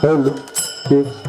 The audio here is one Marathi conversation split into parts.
Hello, kids.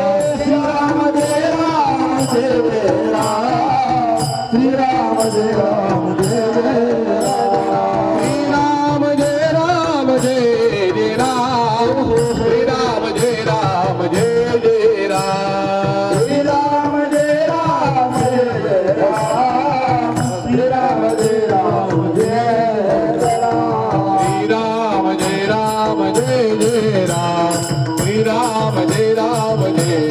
श्री राम जय राम जय जय राम श्री राम जय राम जय जय राम श्री राम जय राम जय जय राम श्री राम जय राम जय जय